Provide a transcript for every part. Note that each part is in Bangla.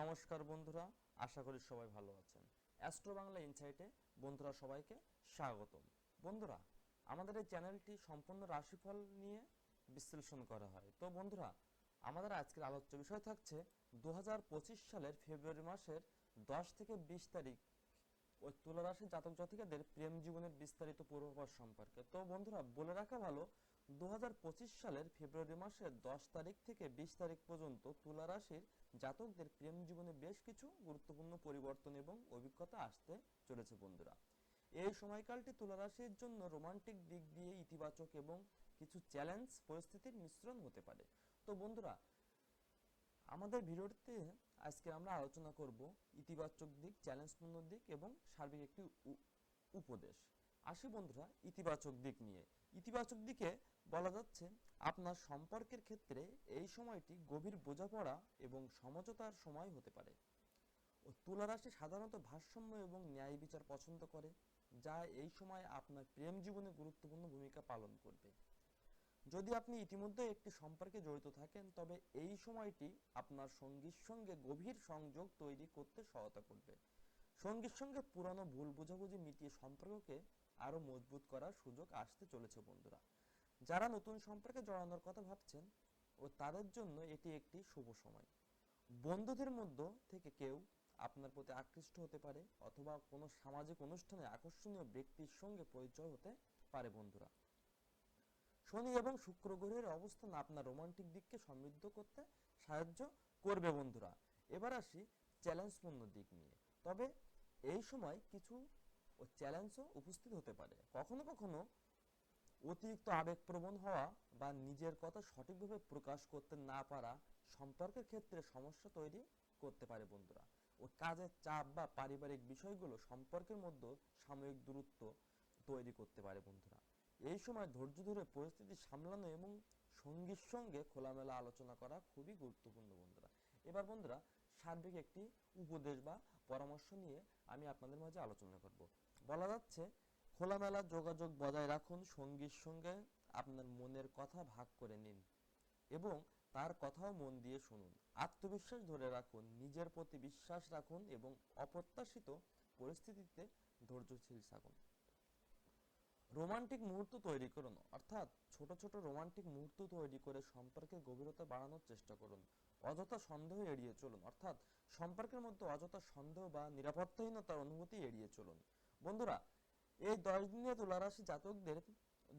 নমস্কার বন্ধুরা, আশা করি সবাই ভালো আছেন। অ্যাস্ট্রো বাংলা ইনসাইটে বন্ধুরা সবাইকে স্বাগতম। বন্ধুরা, আমাদের এই চ্যানেলটি সম্পূর্ণ রাশিফল নিয়ে বিশ্লেষণ করা হয়। তো বন্ধুরা, আমাদের আজকের আলোচ্য বিষয় থাকছে দু হাজার পঁচিশ সালের ফেব্রুয়ারি মাসের দশ থেকে বিশ তারিখ, ওই তুলা রাশির জাতক জাতিকাদের প্রেম জীবনের বিস্তারিত পূর্বাভাস সম্পর্কে। তো বন্ধুরা, বলে রাখা ভালো দু হাজার পঁচিশ সালের ফেব্রুয়ারি মাসের দশ তারিখ থেকে বিশ তারিখ পর্যন্ত তুলা রাশির জাতকদের প্রেম জীবনে বেশ কিছু গুরুত্বপূর্ণ পরিবর্তন এবং অভিজ্ঞতা আসতে চলেছে বন্ধুরা। এই সময়কালটি তুলা রাশির জন্য রোমান্টিক দিক দিয়ে ইতিবাচক এবং কিছু চ্যালেঞ্জ, পরিস্থিতির মিশ্রণ হতে পারে। তো বন্ধুরা, আমাদের ভিডিওতে আজকে আমরা আলোচনা করব ইতিবাচক দিক, চ্যালেঞ্জপূর্ণ দিক এবং সার্বিক একটি উপদেশ। আসি বন্ধুরা, ইতিবাচক দিক নিয়ে। ইতিবাচক দিকে বলা যাচ্ছে, আপনার সম্পর্কের ক্ষেত্রে এই সময়টি গভীর বোঝাপড়া এবং সমঝোতার সময় হতে পারে। ও তুলা রাশি সাধারণত ভারসাম্য এবং ন্যায় বিচার পছন্দ করে, যা এই সময় আপনার প্রেম জীবনে গুরুত্বপূর্ণ ভূমিকা পালন করবে। যদি আপনি ইতিমধ্যে একটি সম্পর্কে জড়িত থাকেন, তবে এই সময়টি আপনার সঙ্গীর সঙ্গে গভীর সংযোগ তৈরি করতে সহায়তা করবে। সঙ্গীর সঙ্গে পুরানো ভুল বোঝাবুঝি মিটিয়ে সম্পর্ককে আরও মজবুত করার সুযোগ আসতে চলেছে বন্ধুরা। যারা নতুন সম্পর্কে জড়ানোর কথা ভাবছেন ও তাদের জন্য এটি একটি শুভ সময়। বন্ধুদের মধ্য থেকে কেউ আপনার প্রতি আকৃষ্ট হতে পারে অথবা কোনো সামাজিক অনুষ্ঠানে আকর্ষণীয় ব্যক্তির সঙ্গে পরিচয় হতে পারে বন্ধুরা। শনি এবং শুক্র গ্রহের অবস্থান আপনার রোমান্টিক দিককে সমৃদ্ধ করতে সাহায্য করবে বন্ধুরা। এবার আসি চ্যালেঞ্জপূর্ণ দিক নিয়ে। তবে এই সময় কিছু চ্যালেঞ্জও উপস্থিত হতে পারে। কখনো কখনো অতিরিক্ত আবেগপ্রবণ হওয়া বা নিজের কথা সঠিকভাবে প্রকাশ করতে না পারা সম্পর্কের ক্ষেত্রে সমস্যা তৈরি করতে পারে বন্ধুরা। ও কাজের চাপ বা পারিবারিক বিষয়গুলো সম্পর্কের মধ্যে সাময়িক দূরত্ব তৈরি করতে পারে বন্ধুরা। এই সময় ধৈর্য ধরে পরিস্থিতি সামলানো এবং সঙ্গীর সঙ্গে খোলামেলা আলোচনা করা খুবই গুরুত্বপূর্ণ বন্ধুরা। এবার বন্ধুরা, সার্বিক একটি উপদেশ বা পরামর্শ নিয়ে আমি আপনাদের মাঝে আলোচনা করব। বলা যাচ্ছে খোলামেলা যোগাযোগ বজায় রাখুন সঙ্গীর সঙ্গে আপনার মনের কথা ভাগ করে নিন এবং তার কথাও মন দিয়ে শুনুন। আত্মবিশ্বাস ধরে রাখুন, নিজের প্রতি বিশ্বাস রাখুন এবং অপ্রত্যাশিত পরিস্থিতিতে ধৈর্যশীল থাকুন। রোমান্টিক মুহূর্ত তৈরি করুন, অর্থাৎ ছোট ছোট রোমান্টিক মুহূর্ত তৈরি করে সম্পর্কের গভীরতা বাড়ানোর চেষ্টা করুন। অযথা সন্দেহ এড়িয়ে চলুন, অর্থাৎ সম্পর্কের মধ্যে অযথা সন্দেহ বা নিরাপত্তাহীনতার অনুভূতি এড়িয়ে চলুন। বন্ধুরা এই দশ দিনের তুলারাশি জাতকদের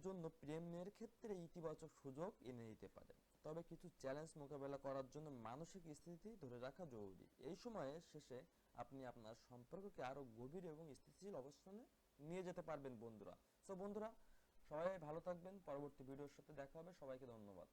জন্য প্রেমের ক্ষেত্রে ইতিবাচক সুযোগ এনে দিতে পারে। তবে কিছু চ্যালেঞ্জ মোকাবেলা করার জন্য মানসিক স্থিতি ধরে রাখা জরুরি। এই সময়ে শেষে আপনি আপনার সম্পর্ককে আরও গভীর এবং স্থিতিশীল অবস্থানে নিয়ে যেতে পারবেন বন্ধুরা। সো বন্ধুরা, সবাই ভালো থাকবেন। পরবর্তী ভিডিওর সাথে দেখা হবে। সবাইকে ধন্যবাদ।